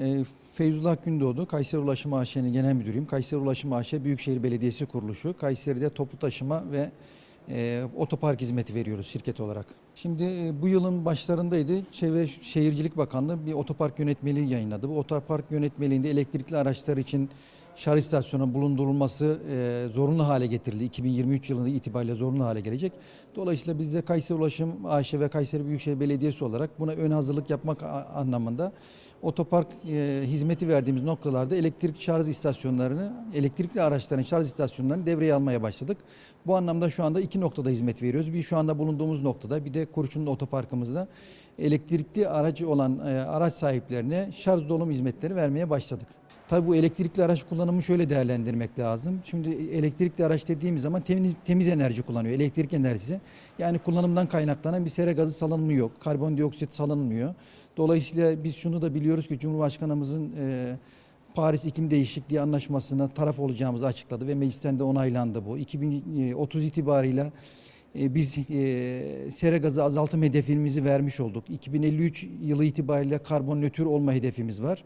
E, Feyzullah Gündoğdu, Kayseri Ulaşım AŞ'nin genel müdürüyüm. Kayseri Ulaşım AŞ Büyükşehir Belediyesi kuruluşu. Kayseri'de toplu taşıma ve e, otopark hizmeti veriyoruz şirket olarak. Şimdi e, bu yılın başlarındaydı. Çevre Şehircilik Bakanlığı bir otopark yönetmeliği yayınladı. Bu otopark yönetmeliğinde elektrikli araçlar için şarj istasyonu bulundurulması e, zorunlu hale getirildi. 2023 yılında itibariyle zorunlu hale gelecek. Dolayısıyla biz de Kayseri Ulaşım AŞ ve Kayseri Büyükşehir Belediyesi olarak buna ön hazırlık yapmak anlamında otopark e, hizmeti verdiğimiz noktalarda elektrik şarj istasyonlarını, elektrikli araçların şarj istasyonlarını devreye almaya başladık. Bu anlamda şu anda iki noktada hizmet veriyoruz. Bir şu anda bulunduğumuz noktada bir de Kurşunlu Otoparkımızda elektrikli aracı olan e, araç sahiplerine şarj dolum hizmetleri vermeye başladık. Tabii bu elektrikli araç kullanımı şöyle değerlendirmek lazım. Şimdi elektrikli araç dediğimiz zaman temiz, temiz enerji kullanıyor, elektrik enerjisi. Yani kullanımdan kaynaklanan bir sera gazı salınmıyor, karbondioksit salınmıyor. Dolayısıyla biz şunu da biliyoruz ki Cumhurbaşkanımızın e, Paris İklim Değişikliği Anlaşması'na taraf olacağımızı açıkladı ve meclisten de onaylandı bu. 2030 itibarıyla e, biz e, sera gazı azaltım hedefimizi vermiş olduk. 2053 yılı itibariyle karbon nötr olma hedefimiz var.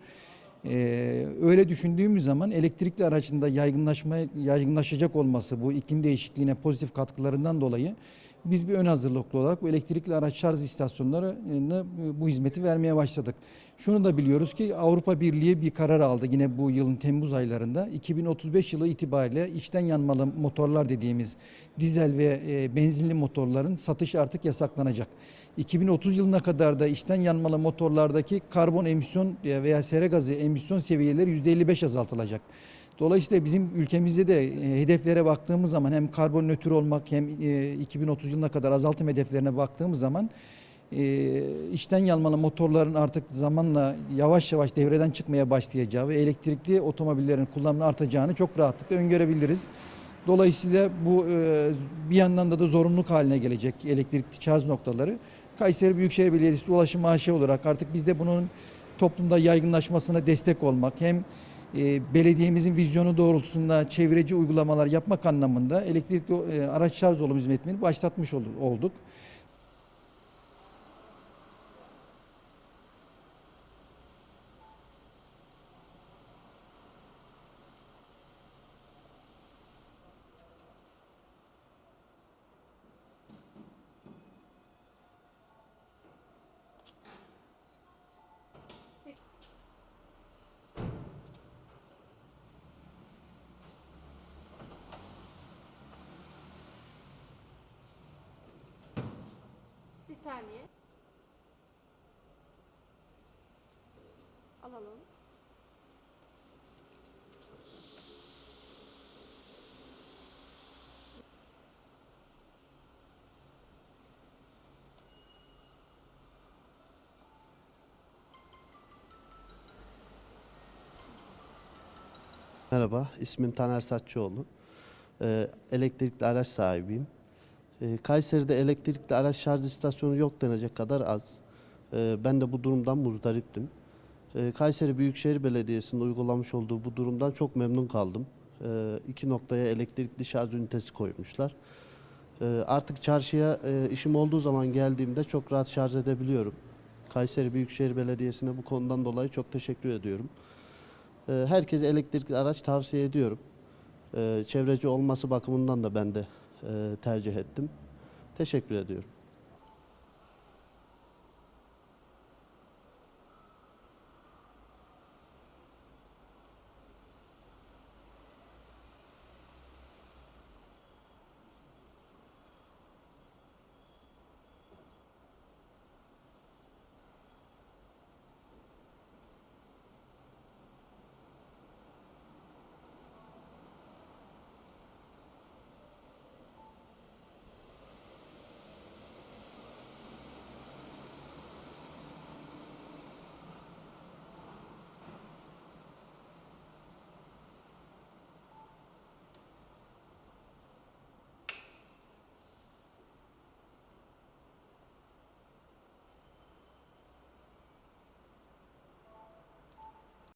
Ee, öyle düşündüğümüz zaman elektrikli aracın da yaygınlaşma, yaygınlaşacak olması bu iklim değişikliğine pozitif katkılarından dolayı biz bir ön hazırlıklı olarak bu elektrikli araç şarj istasyonlarına bu hizmeti vermeye başladık. Şunu da biliyoruz ki Avrupa Birliği bir karar aldı yine bu yılın Temmuz aylarında. 2035 yılı itibariyle içten yanmalı motorlar dediğimiz dizel ve e, benzinli motorların satışı artık yasaklanacak. 2030 yılına kadar da içten yanmalı motorlardaki karbon emisyon veya sera gazı emisyon seviyeleri %55 azaltılacak. Dolayısıyla bizim ülkemizde de e, hedeflere baktığımız zaman hem karbon nötr olmak hem e, 2030 yılına kadar azaltım hedeflerine baktığımız zaman e, içten yanmalı motorların artık zamanla yavaş yavaş devreden çıkmaya başlayacağı ve elektrikli otomobillerin kullanımının artacağını çok rahatlıkla öngörebiliriz. Dolayısıyla bu e, bir yandan da, da zorunluluk haline gelecek elektrikli şarj noktaları. Kayseri Büyükşehir Belediyesi Ulaşım AŞ olarak artık biz de bunun toplumda yaygınlaşmasına destek olmak hem e, belediyemizin vizyonu doğrultusunda çevreci uygulamalar yapmak anlamında elektrikli e, araç şarj dolum hizmetini başlatmış ol- olduk. Saniye. Alalım. Merhaba, ismim Taner Satçıoğlu. Ee, elektrikli araç sahibiyim. Ee, Kayseri'de elektrikli araç şarj istasyonu yok denecek kadar az. Ee, ben de bu durumdan muzdariptim. Ee, Kayseri Büyükşehir Belediyesi'nin uygulamış olduğu bu durumdan çok memnun kaldım. Ee, iki noktaya elektrikli şarj ünitesi koymuşlar. Artık çarşıya e, işim olduğu zaman geldiğimde çok rahat şarj edebiliyorum. Kayseri Büyükşehir Belediyesi'ne bu konudan dolayı çok teşekkür ediyorum. Ee, Herkese elektrikli araç tavsiye ediyorum. Çevreci olması bakımından da ben de e, tercih ettim. Teşekkür ediyorum.